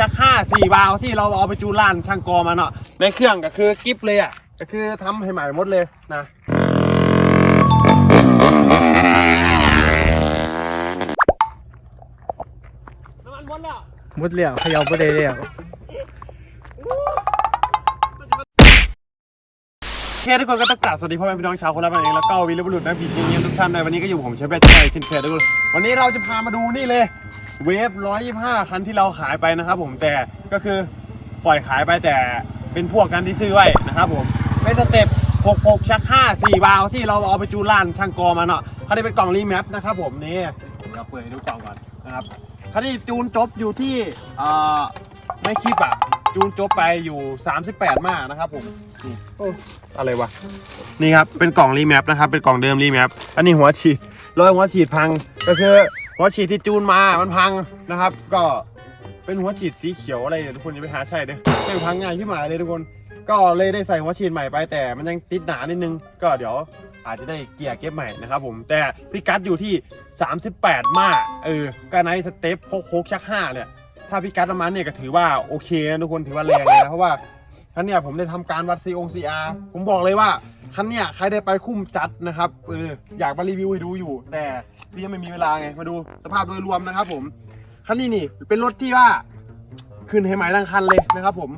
ชักห้าสี่วาล์วที่เราเอาไปจูนล่านช่างกอมาเนาะในเครื่องก็คือกิฟเลยอะก็คือทำให้ใหม่หมดเลยนะน้ำมันหมดแล้วหมุดเหลี่ยวเขย่าบ่ได้แล้วโอเคทุกคนก็ต้องกราบสวัสดีพ่อแม่พี่น้องชาวโคนรักกันเองแล้วก็วีรบุรุษนักบิดเงี้ยทุกท่านในวันนี้ก็อยู่ผมเชฟเบสชัยเช่นเคยทุกคนวันนี้เราจะพามาดูนี่เลย เวฟ125 คันที่เราขายไปนะครับผมแต่ก็คือปล่อยขายไปแต่เป็นพวกกันที่ซื้อไว้นะครับผมเป็นสเต็ป66 ชัก 5 4 วาล์วที่เราเอาไปจูนล่านช่างกอมาเนาะเขาได้เป็นกล่องรีแมปนะครับผมนี่เดี๋ยวเปิดดูกล่องก่อนนะครับเขาที่จูนจบอยู่ที่เอ่คลิปอะจูนจบไปอยู่ 38 มานะครับผมนี่โอ้อะไรวะนี่ครับเป็นกล่องรีแมปนะครับเป็นกล่องเดิมรีแมปอันนี้หัวฉีดรอยหัวฉีดพังก็คือ หัวฉีดที่จูนมามันพังนะครับ ก็เป็นหัวฉีดสีเขียวอะไรเดี๋ยวทุกคนอย่าไปหาใช่เด้อแม่งพังง่ายที่หมายเลยทุกคน ก็เลยได้ใส่หัวฉีดใหม่ไปแต่มันยังติดหนานิดนึง ก็เดี๋ยวอาจจะได้เกียร์เก็บใหม่นะครับผมแต่พิกัดอยู่ที่ 38 มาเออก็ในสเต็ปโคกชักห้าเนี่ยถ้าพิกัดประมาณเนี่ยก็ถือว่าโอเคนะทุกคนถือว่าแรงเลยนะเพราะว่าคันเนี้ยผมได้ทำการวัดซีองซีอาร์ผมบอกเลยว่าคันเนี้ยใครได้ไปคุ้มจัดนะครับเอออยากมารีวิวให้ดูอยู่แต่ พี่ยังไม่มีเวลาไง มาดูสภาพโดยรวมนะครับผม คันนี้นี่เป็นรถที่ว่า ขึ้นให้ใหม่ทั้งคันเลยนะครับผม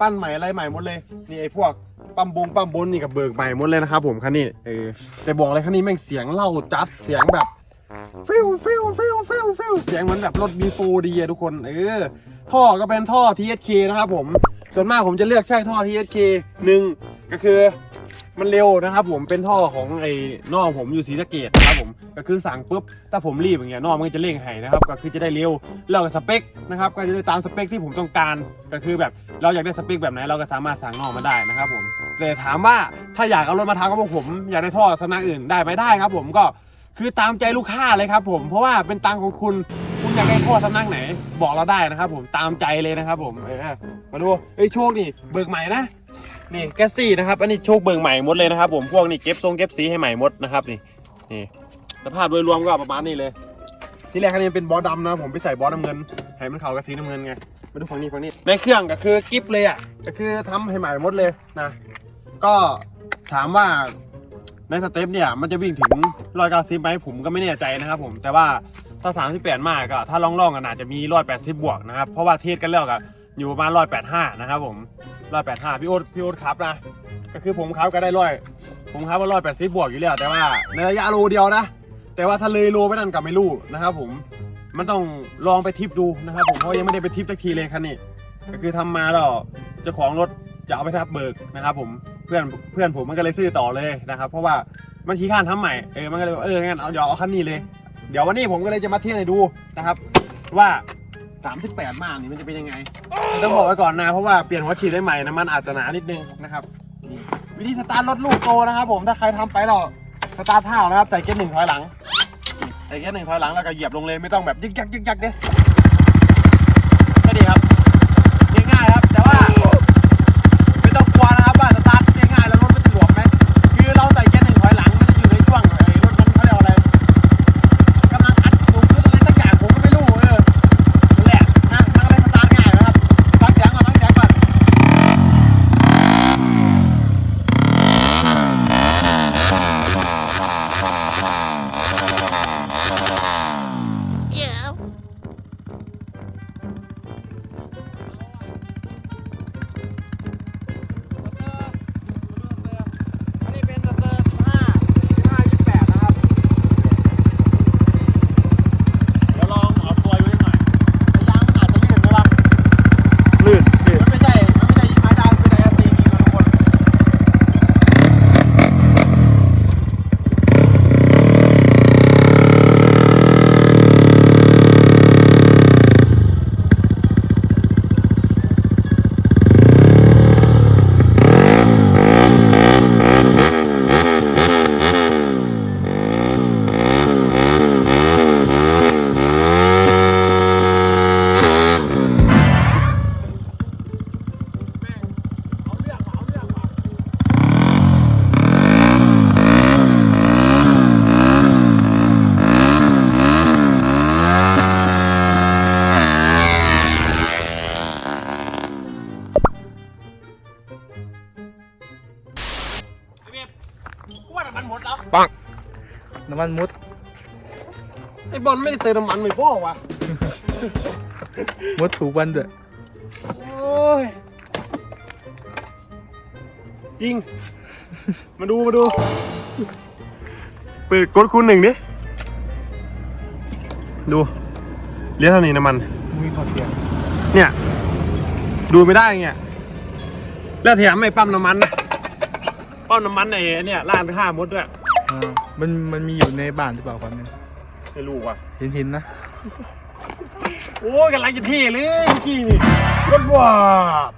ปั้นใหม่อะไรใหม่หมดเลยนี่ไอ้พวกปั๊มบงปั๊มบนนี่กับเบิกใหม่หมดเลยนะครับผมคันนี้เออแต่บอกเลยคันนี้แม่งเสียงเล่าจัดเสียงแบบฟิวฟิวฟิวฟิวฟิวเสียงเหมือนแบบรถบีโฟดีอะทุกคนเออท่อก็เป็นท่อ TSK นะครับผมส่วนมากผมจะเลือกใช้ท่อ TSK หนึ่งก็คือ มันเร็วนะครับผมเป็นท่อของไอ้นอกผมอยู่ศรีสะเกดนะครับผมก็คือสั่งปุ๊บถ้าผมรีบอย่างเงี้ยนอกมันก็จะเร่งให้นะครับก็คือจะได้เร็วแล้วก็สเปคนะครับก็จะได้ตามสเปคที่ผมต้องการก็คือแบบเราอยากได้สเปคแบบไหนเราก็สามารถสั่งนอกมาได้นะครับผมแต่ถามว่าถ้าอยากเอารถมาทำกับพวกผมอยากได้ท่อสำนักอื่นได้ไหมได้ครับ ผมก็คือตามใจลูกค้าเลยครับ ผมเพราะว่าเป็นตังค์ของคุณคุณอยากได้ท่อสำนักไหน บอกเราได้นะครับ ผมตามใจเลยนะครับ ผมเออมาดูเอ้โชคนี่เบิกใหม่นะ นี่แกสซี่นะครับ อันนี้โชคเบิกใหม่หมดเลยนะครับ ผมพวกนี้เก็บทรงเก็บสีให้ใหม่หมดนะครับนี่นี่สภาพโดยรวมก็ประมาณนี้เลย ที่แรกคันนี้เป็นบอสดำนะผมไปใส่บอสน้ำเงินให้มันเข้ากับสีน้ำเงินไงมาดูฝั่งนี้ฝั่งนี้ในเครื่องก็คือกิฟเลยอะก็คือทำให้ใหม่หมดเลยนะก็ถามว่าในสเต็ปเนี่ยมันจะวิ่งถึงร้อยเก้าสิบไหมผมก็ไม่แน่ใจนะครับผมแต่ว่าถ้าสามสิบแปดมากก็ถ้าล่องๆกันอาจจะมีร้อยแปดสิบบวกนะครับเพราะว่าเทสกันแล้วก็อยู่ประมาณร้อยแปดห้านะครับผม ร้อยแปดห้าพี่โอ๊ตพี่โอ๊ตครับนะ ก็คือผมครับก็ได้ร้อยผมครับว่าร้อยแปดสิบบวกอยู่แล้ว แต่ว่าในระยะโลเดียวนะ แต่ว่าถ้าเลยโลไปนั่นก็ไม่รู้นะครับผมมันต้องลองไปทิปดูนะครับผมเพราะยังไม่ได้ไปทิปสักทีเลยคันนี้ก็คือทำมาแล้วเจ้าของรถจะเอาไปทับเบิกนะครับผมเพื่อนเพื่อนผมมันก็เลยซื้อต่อเลยนะครับ เพราะว่ามันขี้ข้านทำใหม่เออมันก็เลยเอองั้นเอาเดี๋ยวเอาคันนี้เลย เดี๋ยววันนี้ผมก็เลยจะมาเที่ยวให้ดูนะครับ ว่า 38 มากนี่มันจะเป็นยังไงแต่ต้องบอกไว้ก่อนนะเพราะว่าเปลี่ยนหัวฉีดได้ใหม่นะมันอาจจะหนานิดนึงนะครับนี่วิธีสตาร์ทรถลูกโตนะครับ ผมถ้าใครทำไปเราสตาร์ทเท้านะครับใส่เกียร์หนึ่งถอยหลังใส่เกียร์หนึ่งถอยหลังแล้วก็เหยียบลงเลยไม่ต้องแบบยึกยักยึกยักเด้ มันมดไอ้บอลไม่ได้เติมน้ำมันไม่พ่อวะมดถูกวันด้วยโอ้ยจริง มาดูมาดู เปิดกดคูณหนึ่งดิ ดูเลี้ยงเท่านี้น้ำมัน มีขอเสียงเนี่ย ดูไม่ได้เงี้ยแล้วแถมไม่ปั๊มน้ำมันนะปั๊มน้ำมันไอ้เนี่ยล่านไปห้ามดด้วย อ่ามันมันมีอยู่ในบ้านหรือเปล่าความนี้ไม่รู้ว่ะ เห็นเห็นนะโอ้ยกำลังจะเท่เลยเมื่อกี้นี่รถว้าบ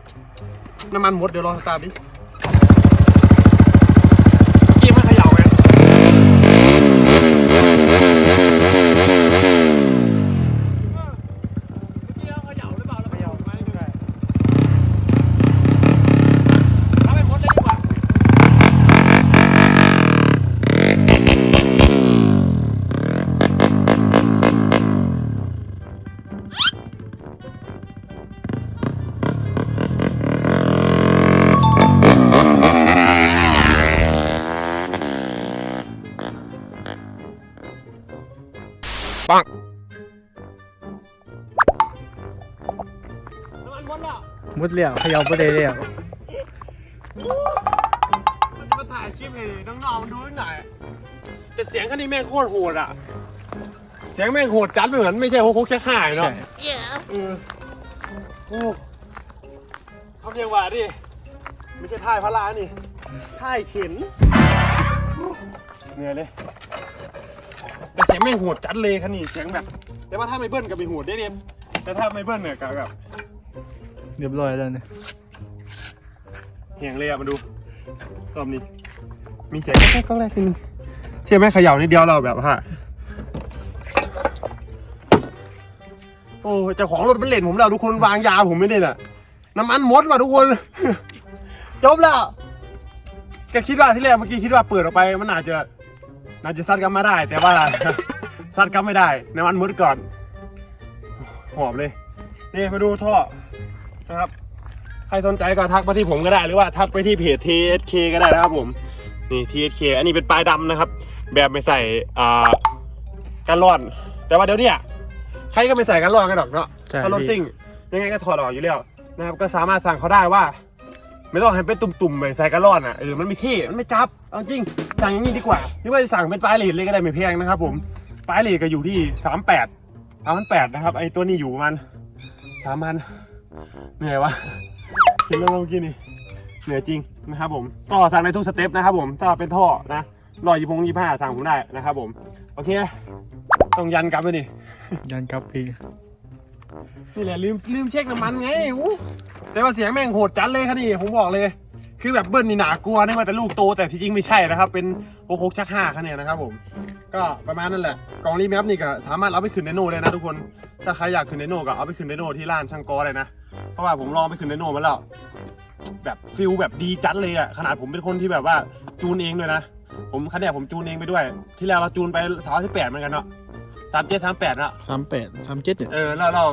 น้ำมันหมดเดี๋ยวรอสตาร์ทดิ มดเลี้ยวเขย่าบ่ได้แล้วมันจะมาถ่ายคลิปเลยน้องๆมันดูนิดหน่อยแต่เสียงคันนี้แม่งโคตรโหดอะ เสียงแม่งโหดจัดเหมือนไม่ใช่โคกแค่ข่ายใช่เนาะเออโอ้เขาเรียกว่าดิไม่ใช่ท่ายพระลานี่ท่ายเข็นเหนื่อยเลย แต่เสียงแม่งโหดจัดเลยคันนี้เสียงแบบ แต่ว่าถ้าไม่เบิ้ลกับไม่โหดได้เดมแต่ถ้าไม่เบิ้ลเนี่ยกับแบบ เรียบร้อยแล้วเนี่ยเหียงเลยอะมาดูรอบนี้ มีเสียงแค่ก็แรกทีนึงเชื่อไหมเขย่านิดเดียวเราแบบว่าโอ้เจ้าของรถเป็นเหรนผมแล้วทุกคนวางยาผมไม่ได้น่ะ น้ำมันมดว่ะทุกคน จบแล้วแกคิดว่าที่แรกเมื่อกี้คิดว่าเปิดออกไปมันอาจจะน่าจะซัดกันมาได้ แต่ว่าซัดกันไม่ได้ น้ำมันมดก่อนหอมเลยนี่มาดูท่อ นะครับ ใครสนใจก็ทักมาที่ผมก็ได้หรือว่าทักไปที่เพจ TSK ก็ได้นะครับผมนี่ TSK อันนี้เป็นปลายดำนะครับ แบบไม่ใส่อ่ากันร้อนแต่ว่าเดี๋ยวเนี้ใครก็ไม่ใส่กันร้อนกันหรอกเนาะใช่ถ้ารถซิ่งยังไงก็ถอดออกอยู่แล้วนะครับก็สามารถสั่งเขาได้ว่า ไม่ต้องให้เป็นตุ่มๆไปใส่กันร้อนอะเออมันไม่ที่มันไม่จับเอาจริงสั่งอย่างนี้ดีกว่าหรือว่าจะสั่งเป็นปลายลีดเลยก็ได้ไม่แพงนะครับ ผมปลายลีดก็อยู่ที่สามแปดสามพันแปดนะครับไอ้ตัวนี้อยู่ประมาณสามพัน เหนื่อยวะเห็นแล้วเมื่อกี้นี่เหนื่อยจริงนะครับผมก็สั่งในทุกสเต็ปนะครับผมถ้าเป็นท่อนะรอยยี่พงยี่ห้าสั่งผมได้นะครับผม โอเค ต้องยันกลับไปนี่ยันกลับพี่นี่แหละลืมลืมเช็คน้ำมันไงอู้แต่ว่าเสียงแม่งโหดจัดเลยครับนี่ผมบอกเลย คือแบบเบิ้ลนี่หนากลัวนึกว่าแต่ลูกโตแต่ที่จริงไม่ใช่นะครับ เป็นโคกชักห้าคะแนนนะครับผม ก็ประมาณนั้นแหละกล่องรีแมปนี่ก็สามารถเอาไปขึ้นในโน่เลยนะทุกคน ถ้าใครอยากขึ้นในโน่ก็เอาไปขึ้นในโน่ที่ร้านช่างกอเลยนะ เพราะว่าผมลองไปขึ้นในโน่มาแล้ว แบบฟิลแบบดีจัดเลยอะขนาดผมเป็นคนที่แบบว่าจูนเองด้วยนะ ผมคันเนี้ยผมจูนเองไปด้วย ที่แล้วเราจูนไปสามสิบแปดเหมือนกันเนาะสามเจ็ดสามแปดเนาะสามแปดสามเจ็ดเนี่ยเออแล้วเรา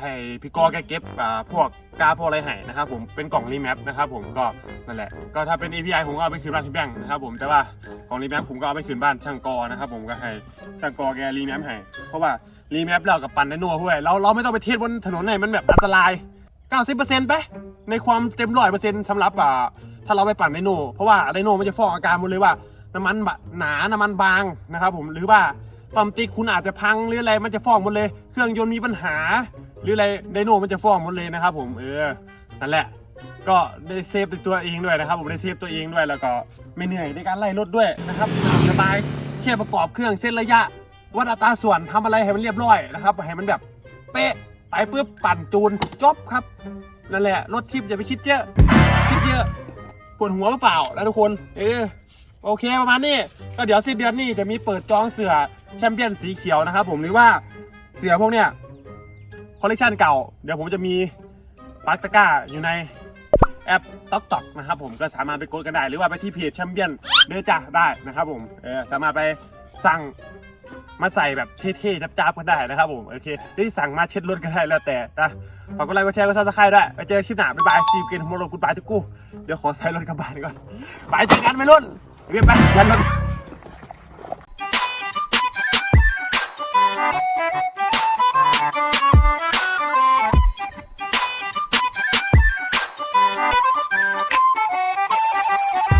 ให้พี่กอแกเก็บอ่าพวกกาพวกอะไรให้นะครับผมเป็นกล่องรีแมปนะครับผมก็นั่นแหละก็ถ้าเป็น API ผมก็เอาไปคืนบ้านที่แบงค์นะครับผมแต่ว่ากล่องรีแมปผมก็เอาไปคืนบ้านช่างกอนะครับผมก็ให้ช่างกอแกรีแมปให้เพราะว่ารีแมปเรากับปันไดโน่ด้วยเราเราไม่ต้องไปเทสบนถนนไหนมันแบบอันตราย 90%ไป ในความเต็มร้อยเปอร์เซ็นต์สำหรับอ่าถ้าเราไปปั่นไดโน่เพราะว่าไดโน่มันจะฟ้องอาการหมดเลยว่า น้ำมันบะหนาน้ำมันบางนะครับผมหรือว่าปั๊มติ๊กคุณอาจจะพังหรืออะไรมันจะฟ้องหมดเลย เครื่องยนต์มีปัญหา หรืออะไรไดโน่มันจะฟ้องหมดเลยนะครับผมเออนั่นแหละ ก็ได้เซฟตัวเองด้วยนะครับ ผมได้เซฟตัวเองด้วยแล้วก็ไม่เหนื่อยในการไล่รถด้วยนะครับสบายแค่ประกอบเครื่องเส้นระยะวัดอัตราส่วนทำอะไรให้มันเรียบร้อยนะครับให้มันแบบเป๊ะ ไปปุ๊บปั่นจูนจบครับนั่นแหละรถทิพย์อย่าไปคิดเยอะ คิดเยอะปวดหัวเปล่าแล้วทุกคน เออโอเคประมาณนี้ก็เดี๋ยวสิ้นเดือนนี้จะมีเปิดจองเสือแชมเปี้ยนสีเขียวนะครับ ผมหรือว่าเสือพวกเนี้ยคอลเลคชันเก่า เดี๋ยวผมจะมีปักตะก้าอยู่ในแอปต็อกต็อกนะครับผมก็สามารถไปกดกันได้ หรือว่าไปที่เพจแชมเปี้ยนเดือจ้าได้นะครับผมเออสามารถไปสั่ง มาใส่แบบเท่ๆจับๆกันได้นะครับผมโอเคที่สั่งมาเช็ดรถก็ได้แล้วแต่นะฝากกดไลค์กดแชร์กดซับสไครต์ด้วยไปเจอกันคลิปหน้าบ๊ายบายซีอูเกนโมโลกุณบายทุกกูเดี๋ยวขอใส่รถกลับบ้านก่อนไปเจอกันไม่รุ่นเรียบไปยันรถ